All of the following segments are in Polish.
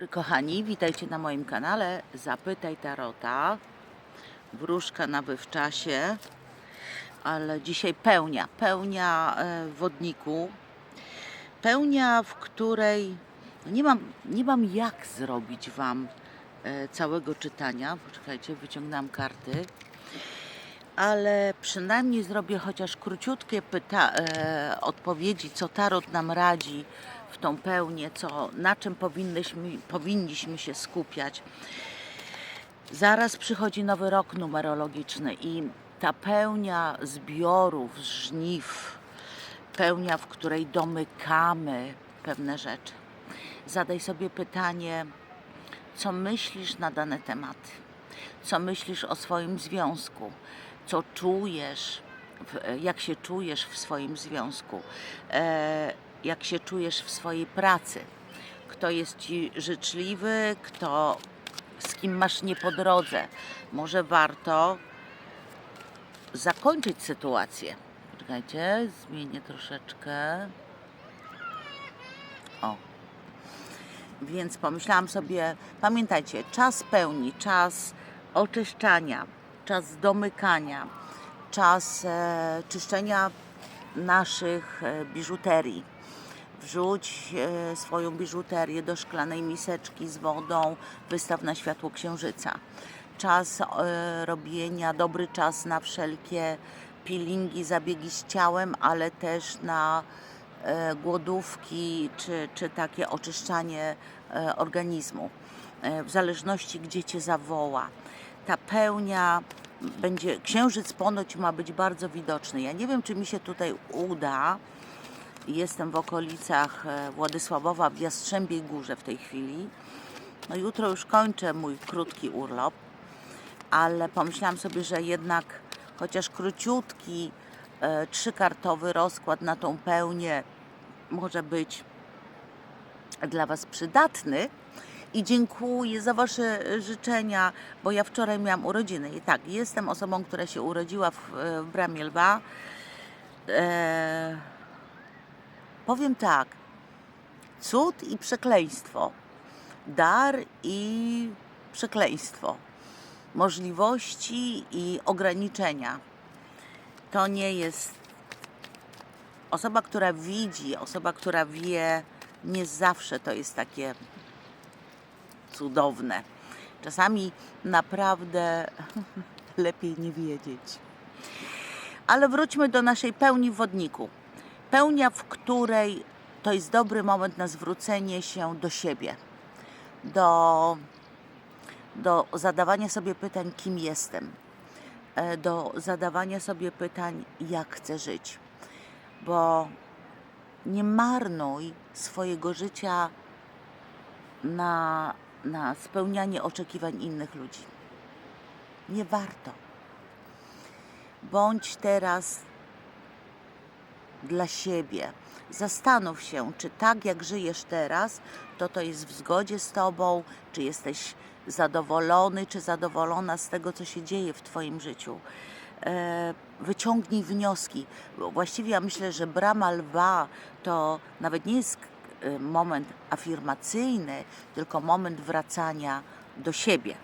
dobry kochani, witajcie na moim kanale Zapytaj Tarota. Wróżka na wywczasie, ale dzisiaj pełnia, pełnia e, w wodniku. Pełnia, w której nie mam, nie mam jak zrobić Wam e, całego czytania. Poczekajcie, wyciągnęłam karty. Ale przynajmniej zrobię chociaż króciutkie pyta- e, odpowiedzi, co Tarot nam radzi w tą pełnię, co, na czym powinnyśmy, powinniśmy się skupiać. Zaraz przychodzi nowy rok numerologiczny i ta pełnia zbiorów, żniw, pełnia, w której domykamy pewne rzeczy. Zadaj sobie pytanie, co myślisz na dane tematy, co myślisz o swoim związku, co czujesz, jak się czujesz w swoim związku, e, jak się czujesz w swojej pracy, kto jest ci życzliwy, kto z kim masz nie po drodze. Może warto zakończyć sytuację. Czekajcie, zmienię troszeczkę. O. Więc pomyślałam sobie, pamiętajcie, czas pełni, czas oczyszczania, czas domykania, czas e, czyszczenia naszych e, biżuterii. Wrzuć e, swoją biżuterię do szklanej miseczki z wodą, wystaw na światło księżyca. Czas e, robienia, dobry czas na wszelkie peelingi, zabiegi z ciałem, ale też na e, głodówki czy, czy takie oczyszczanie organizmu, w zależności gdzie cię zawoła. Ta pełnia będzie, księżyc ponoć ma być bardzo widoczny. Ja nie wiem, czy mi się tutaj uda. Jestem w okolicach e, Władysławowa w Jastrzębiej Górze w tej chwili. No jutro już kończę mój krótki urlop, ale pomyślałam sobie, że jednak chociaż króciutki, e, trzykartowy rozkład na tą pełnię może być dla Was przydatny. I dziękuję za Wasze życzenia, bo ja wczoraj miałam urodziny. I tak, jestem osobą, która się urodziła w, w Bramie Lwa. E, powiem tak, cud i przekleństwo, dar i przekleństwo, możliwości i ograniczenia. To nie jest osoba, która widzi, osoba, która wie, nie zawsze to jest takie cudowne. Czasami naprawdę lepiej nie wiedzieć. Ale wróćmy do naszej pełni wodniku. Pełnia, w której to jest dobry moment na zwrócenie się do siebie, do, do zadawania sobie pytań, kim jestem, e, do zadawania sobie pytań, jak chcę żyć. Bo nie marnuj swojego życia na, na spełnianie oczekiwań innych ludzi. Nie warto. Bądź teraz dla siebie. Zastanów się, czy tak jak żyjesz teraz, to to jest w zgodzie z Tobą, czy jesteś zadowolony, czy zadowolona z tego, co się dzieje w Twoim życiu. E, wyciągnij wnioski. Właściwie ja myślę, że brama lwa to nawet nie jest e, moment afirmacyjny, tylko moment wracania do siebie.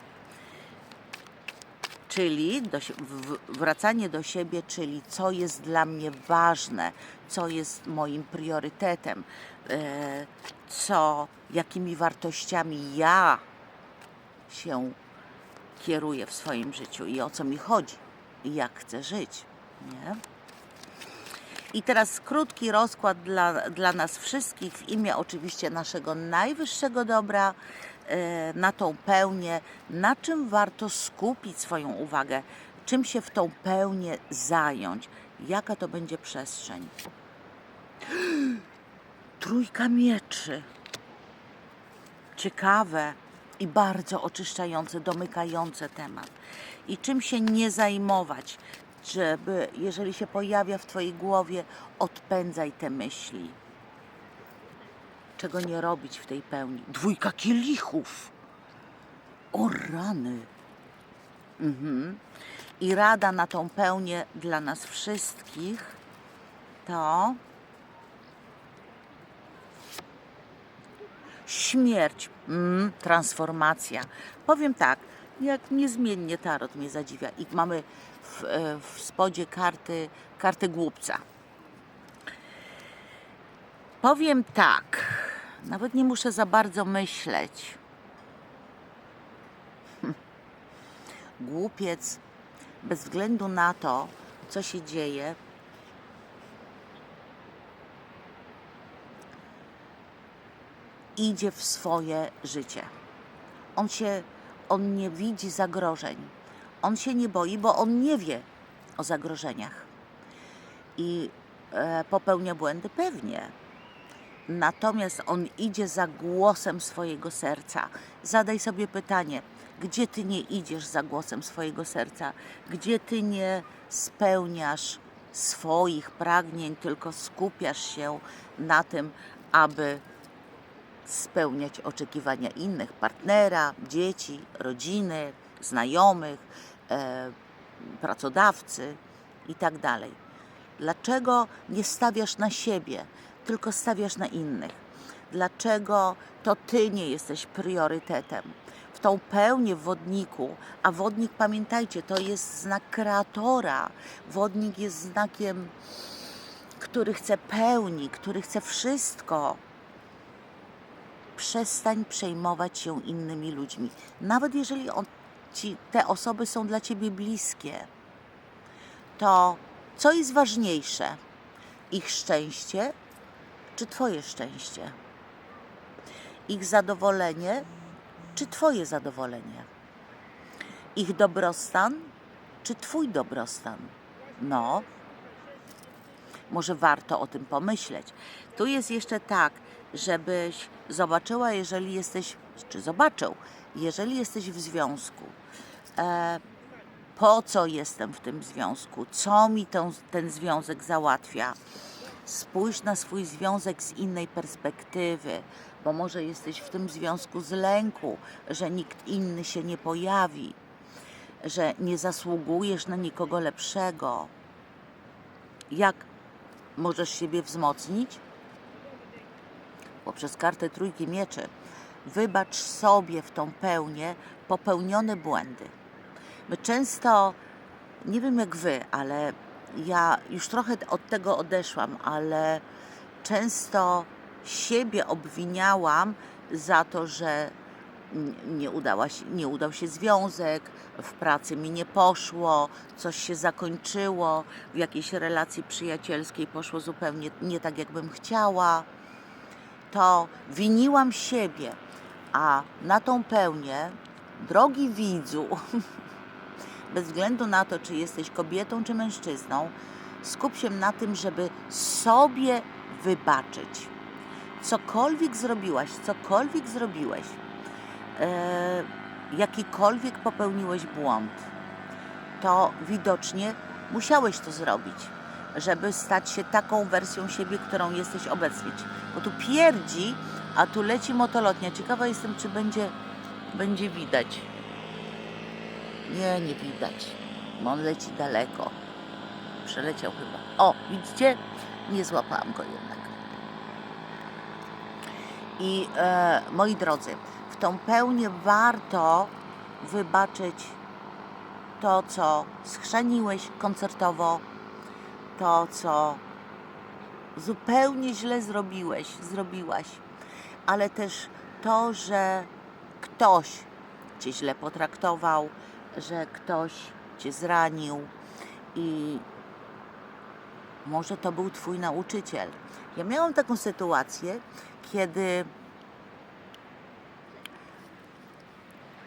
Czyli do, wracanie do siebie, czyli co jest dla mnie ważne, co jest moim priorytetem, e, co, jakimi wartościami ja się kieruję w swoim życiu i o co mi chodzi i jak chcę żyć. Nie? I teraz krótki rozkład dla, dla nas wszystkich w imię oczywiście naszego najwyższego dobra na tą pełnię, na czym warto skupić swoją uwagę, czym się w tą pełnię zająć, jaka to będzie przestrzeń. Trójka mieczy. Ciekawe i bardzo oczyszczające, domykające temat. I czym się nie zajmować, żeby, jeżeli się pojawia w Twojej głowie, odpędzaj te myśli. Czego nie robić w tej pełni? Dwójka kielichów. O rany. Mhm. I rada na tą pełnię dla nas wszystkich to śmierć, mm, transformacja. Powiem tak, jak niezmiennie tarot mnie zadziwia. I mamy w, e, w spodzie karty, karty głupca. Powiem tak, nawet nie muszę za bardzo myśleć. Głupiec, bez względu na to, co się dzieje, idzie w swoje życie. On się, on nie widzi zagrożeń. On się nie boi, bo on nie wie o zagrożeniach. I e, popełnia błędy pewnie. Natomiast on idzie za głosem swojego serca. Zadaj sobie pytanie, gdzie ty nie idziesz za głosem swojego serca? Gdzie ty nie spełniasz swoich pragnień, tylko skupiasz się na tym, aby spełniać oczekiwania innych, partnera, dzieci, rodziny, znajomych, e, pracodawcy itd. Dlaczego nie stawiasz na siebie, tylko stawiasz na innych? Dlaczego to ty nie jesteś priorytetem? W tą pełnię w wodniku, a wodnik, pamiętajcie, to jest znak kreatora. Wodnik jest znakiem, który chce pełni, który chce wszystko przestań przejmować się innymi ludźmi. Nawet jeżeli on, ci, te osoby są dla ciebie bliskie, to co jest ważniejsze? Ich szczęście czy twoje szczęście? Ich zadowolenie czy twoje zadowolenie? Ich dobrostan czy twój dobrostan? No, może warto o tym pomyśleć. Tu jest jeszcze tak, żebyś zobaczyła, jeżeli jesteś, czy zobaczył, jeżeli jesteś w związku, e, po co jestem w tym związku, co mi ten, ten związek załatwia. Spójrz na swój związek z innej perspektywy, bo może jesteś w tym związku z lęku, że nikt inny się nie pojawi, że nie zasługujesz na nikogo lepszego. Jak możesz siebie wzmocnić? Poprzez kartę trójki mieczy. Wybacz sobie w tą pełnię popełnione błędy. My często, nie wiem jak wy, ale ja już trochę od tego odeszłam, ale często siebie obwiniałam za to, że nie, udała się, nie udał się związek, w pracy mi nie poszło, coś się zakończyło, w jakiejś relacji przyjacielskiej poszło zupełnie nie tak, jakbym chciała, to winiłam siebie, a na tą pełnię, drogi widzu, bez względu na to, czy jesteś kobietą, czy mężczyzną, skup się na tym, żeby sobie wybaczyć. Cokolwiek zrobiłaś, cokolwiek zrobiłeś, e, jakikolwiek popełniłeś błąd, to widocznie musiałeś to zrobić, żeby stać się taką wersją siebie, którą jesteś obecnie. Bo tu pierdzi, a tu leci motolotnia. Ciekawa jestem, czy będzie, będzie widać. Nie, nie widać, on leci daleko. Przeleciał chyba. O, widzicie? Nie złapałam go jednak. I e, moi drodzy, w tą pełnię warto wybaczyć to, co schrzaniłeś koncertowo, to, co zupełnie źle zrobiłeś, zrobiłaś, ale też to, że ktoś cię źle potraktował, że ktoś cię zranił i może to był twój nauczyciel. Ja miałam taką sytuację, kiedy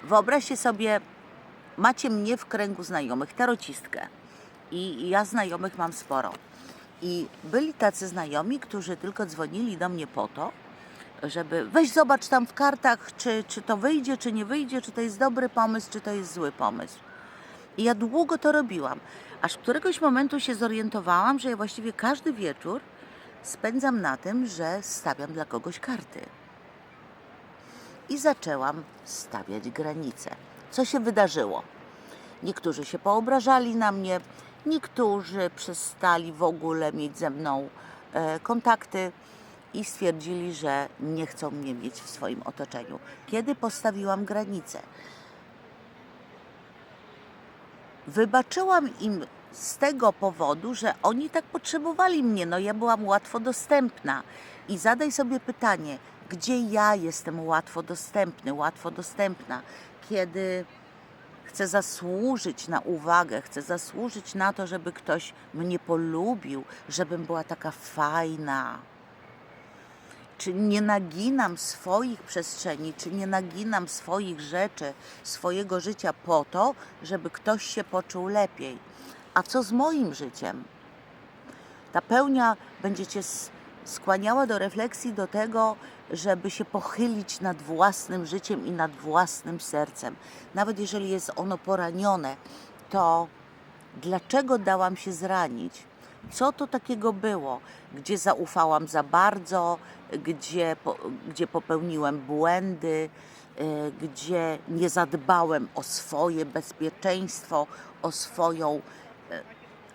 wyobraźcie sobie, macie mnie w kręgu znajomych, tarocistkę. I ja znajomych mam sporo. I byli tacy znajomi, którzy tylko dzwonili do mnie po to, żeby weź zobacz tam w kartach, czy, czy to wyjdzie, czy nie wyjdzie, czy to jest dobry pomysł, czy to jest zły pomysł. I ja długo to robiłam, aż któregoś momentu się zorientowałam, że ja właściwie każdy wieczór spędzam na tym, że stawiam dla kogoś karty. I zaczęłam stawiać granice. Co się wydarzyło? Niektórzy się poobrażali na mnie, niektórzy przestali w ogóle mieć ze mną e, kontakty, i stwierdzili, że nie chcą mnie mieć w swoim otoczeniu. Kiedy postawiłam granicę, wybaczyłam im z tego powodu, że oni tak potrzebowali mnie. No ja byłam łatwo dostępna. I zadaj sobie pytanie, gdzie ja jestem łatwo dostępny, łatwo dostępna, kiedy chcę zasłużyć na uwagę, chcę zasłużyć na to, żeby ktoś mnie polubił, żebym była taka fajna. Czy nie naginam swoich przestrzeni, czy nie naginam swoich rzeczy, swojego życia po to, żeby ktoś się poczuł lepiej? A co z moim życiem? Ta pełnia będzie cię skłaniała do refleksji, do tego, żeby się pochylić nad własnym życiem i nad własnym sercem. Nawet jeżeli jest ono poranione, to dlaczego dałam się zranić? Co to takiego było? Gdzie zaufałam za bardzo, gdzie, po, gdzie popełniłem błędy, y, gdzie nie zadbałem o swoje bezpieczeństwo, o swoją y,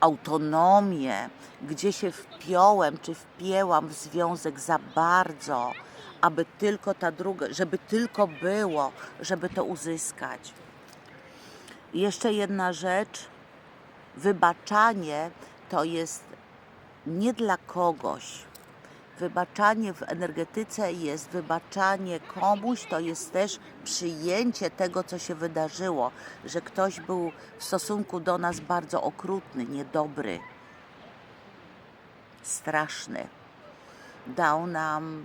autonomię, gdzie się wpiąłem czy wpięłam w związek za bardzo, aby tylko ta druga, żeby tylko było, żeby to uzyskać. Jeszcze jedna rzecz. Wybaczanie to jest nie dla kogoś. Wybaczanie w energetyce jest wybaczanie komuś, to jest też przyjęcie tego, co się wydarzyło, że ktoś był w stosunku do nas bardzo okrutny, niedobry, straszny. Dał nam,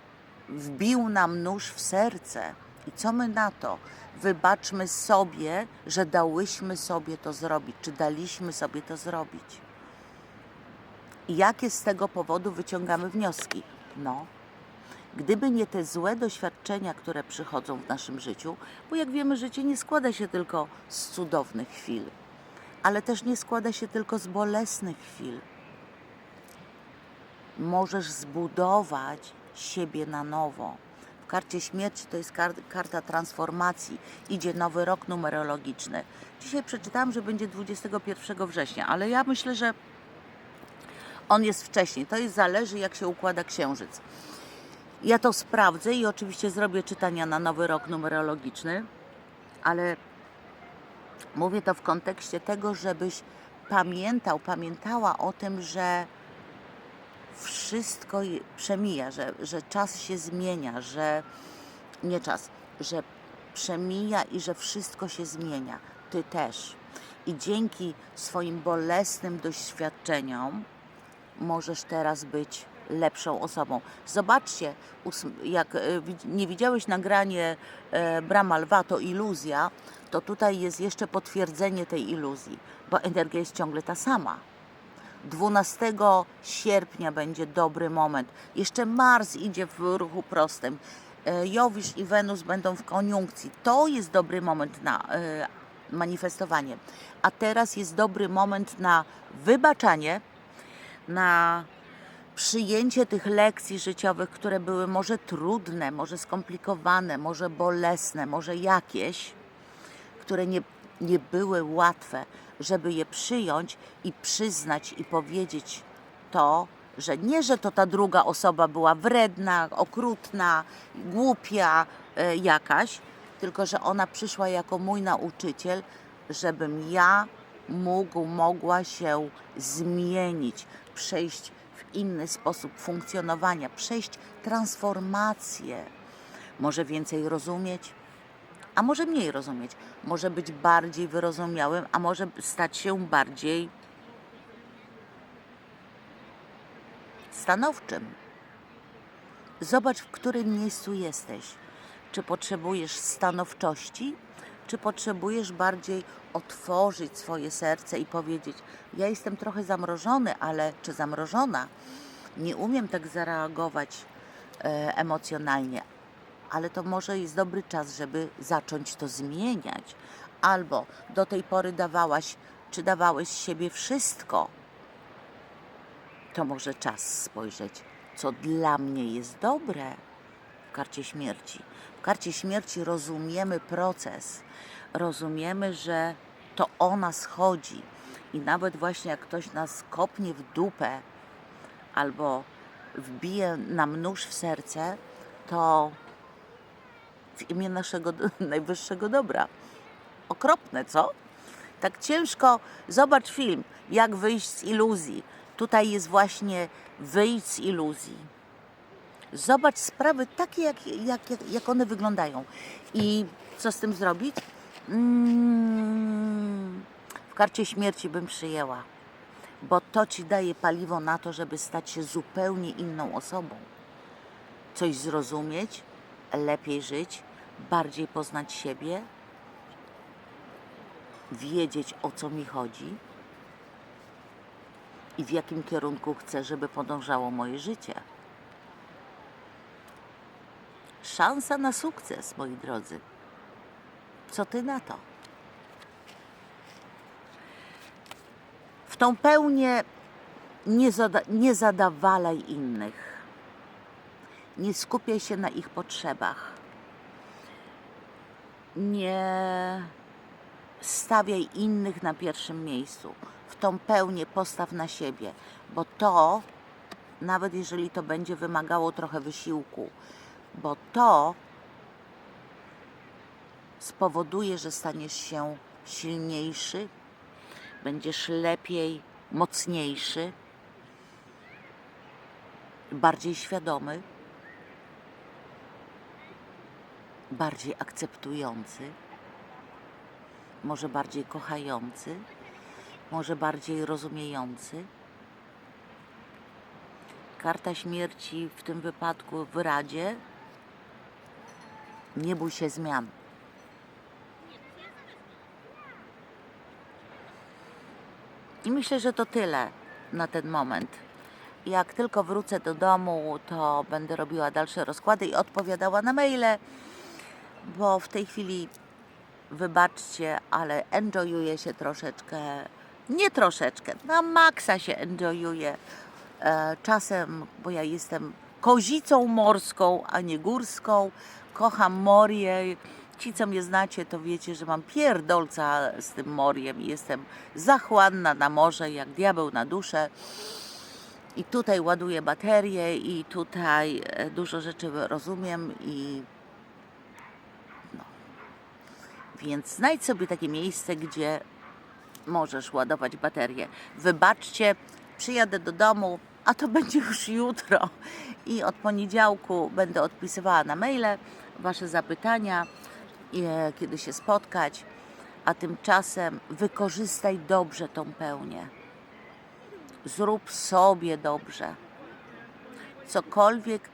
wbił nam nóż w serce. I co my na to? Wybaczmy sobie, że dałyśmy sobie to zrobić, czy daliśmy sobie to zrobić. I jakie z tego powodu wyciągamy wnioski? No, gdyby nie te złe doświadczenia, które przychodzą w naszym życiu, bo jak wiemy, życie nie składa się tylko z cudownych chwil, ale też nie składa się tylko z bolesnych chwil. Możesz zbudować siebie na nowo. W karcie śmierci to jest kar- karta transformacji. Idzie nowy rok numerologiczny. Dzisiaj przeczytałam, że będzie 21 września, ale ja myślę, że on jest wcześniej. To jest zależy, jak się układa księżyc. Ja to sprawdzę i oczywiście zrobię czytania na nowy rok numerologiczny, ale mówię to w kontekście tego, żebyś pamiętał, pamiętała o tym, że wszystko przemija, że, że czas się zmienia, że nie czas, że przemija i że wszystko się zmienia. Ty też. I dzięki swoim bolesnym doświadczeniom możesz teraz być lepszą osobą. Zobaczcie, jak e, nie widziałeś nagranie e, Brama Lwa, to iluzja, to tutaj jest jeszcze potwierdzenie tej iluzji, bo energia jest ciągle ta sama. 12 sierpnia będzie dobry moment. Jeszcze Mars idzie w ruchu prostym. E, Jowisz i Wenus będą w koniunkcji. To jest dobry moment na manifestowanie. A teraz jest dobry moment na wybaczanie, na przyjęcie tych lekcji życiowych, które były może trudne, może skomplikowane, może bolesne, może jakieś, które nie, nie były łatwe, żeby je przyjąć i przyznać i powiedzieć to, że nie, że to ta druga osoba była wredna, okrutna, głupia e, jakaś, tylko że ona przyszła jako mój nauczyciel, żebym ja mógł, mogła się zmienić, przejść w inny sposób funkcjonowania, przejść transformację. Może więcej rozumieć, a może mniej rozumieć. Może być bardziej wyrozumiałym, a może stać się bardziej stanowczym. Zobacz, w którym miejscu jesteś. Czy potrzebujesz stanowczości, czy potrzebujesz bardziej otworzyć swoje serce i powiedzieć: Ja jestem trochę zamrożony, ale czy zamrożona? Nie umiem tak zareagować e, emocjonalnie, ale to może jest dobry czas, żeby zacząć to zmieniać. Albo do tej pory dawałaś, czy dawałeś z siebie wszystko, to może czas spojrzeć, co dla mnie jest dobre w karcie śmierci. W karcie śmierci rozumiemy proces, rozumiemy, że to o nas chodzi. I nawet właśnie jak ktoś nas kopnie w dupę albo wbije nam nóż w serce, to w imię naszego najwyższego dobra. Okropne, co? Tak ciężko. Zobacz film, jak wyjść z iluzji. Tutaj jest właśnie wyjść z iluzji. Zobacz sprawy takie, jak, jak, jak one wyglądają. I co z tym zrobić? Mm, w karcie śmierci bym przyjęła, bo to ci daje paliwo na to, żeby stać się zupełnie inną osobą. Coś zrozumieć, lepiej żyć, bardziej poznać siebie, wiedzieć o co mi chodzi i w jakim kierunku chcę, żeby podążało moje życie. Szansa na sukces, moi drodzy. Co ty na to? W tą pełnię nie, zada, nie zadawalaj innych. Nie skupiaj się na ich potrzebach. Nie stawiaj innych na pierwszym miejscu. W tą pełnię postaw na siebie, bo to, nawet jeżeli to będzie wymagało trochę wysiłku, bo to spowoduje, że staniesz się silniejszy, będziesz lepiej, mocniejszy, bardziej świadomy, bardziej akceptujący, może bardziej kochający, może bardziej rozumiejący. Karta śmierci w tym wypadku w Radzie. Nie bój się zmian. I myślę, że to tyle na ten moment. Jak tylko wrócę do domu, to będę robiła dalsze rozkłady i odpowiadała na maile, bo w tej chwili, wybaczcie, ale enjoyuję się troszeczkę, nie troszeczkę, na maksa się enjoyuję e, czasem, bo ja jestem kozicą morską, a nie górską. Kocham morie. Ci, co mnie znacie, to wiecie, że mam pierdolca z tym moriem i jestem zachłanna na morze, jak diabeł na duszę. I tutaj ładuję baterie i tutaj e, dużo rzeczy rozumiem i no. Więc znajdź sobie takie miejsce, gdzie możesz ładować baterię. Wybaczcie, przyjadę do domu, a to będzie już jutro. I od poniedziałku będę odpisywała na maile Wasze zapytania, e, kiedy się spotkać. A tymczasem wykorzystaj dobrze tą pełnię. Zrób sobie dobrze. Cokolwiek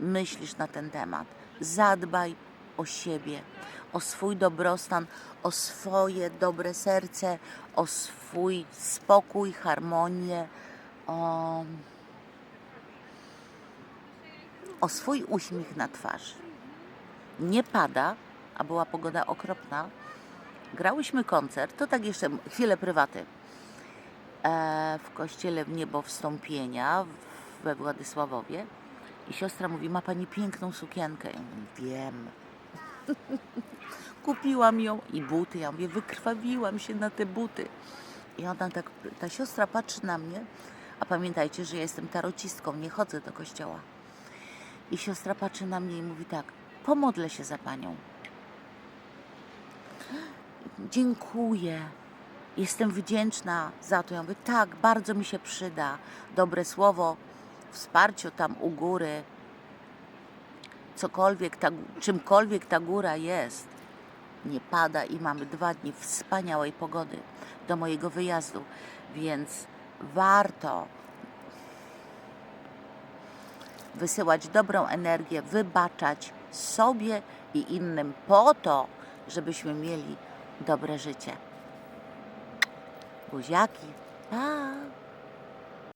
myślisz na ten temat, zadbaj o siebie, o swój dobrostan, o swoje dobre serce, o swój spokój, harmonię, o, o swój uśmiech na twarzy. Nie pada, a była pogoda okropna. Grałyśmy koncert, to tak jeszcze chwilę prywaty, e, w kościele w niebo wstąpienia w- we Władysławowie. I siostra mówi, ma pani piękną sukienkę. Ja mówię, wiem. Kupiłam ją i buty. Ja mówię, wykrwawiłam się na te buty. I ona tak, ta siostra patrzy na mnie, a pamiętajcie, że ja jestem tarocistką, nie chodzę do kościoła. I siostra patrzy na mnie i mówi tak, pomodlę się za panią. Dziękuję. Jestem wdzięczna za to. Ja mówię, tak, bardzo mi się przyda. Dobre słowo, wsparciu tam u góry. Cokolwiek, ta, czymkolwiek ta góra jest, nie pada i mamy dwa dni wspaniałej pogody do mojego wyjazdu, więc warto wysyłać dobrą energię, wybaczać sobie i innym po to, żebyśmy mieli dobre życie. Buziaki. Pa!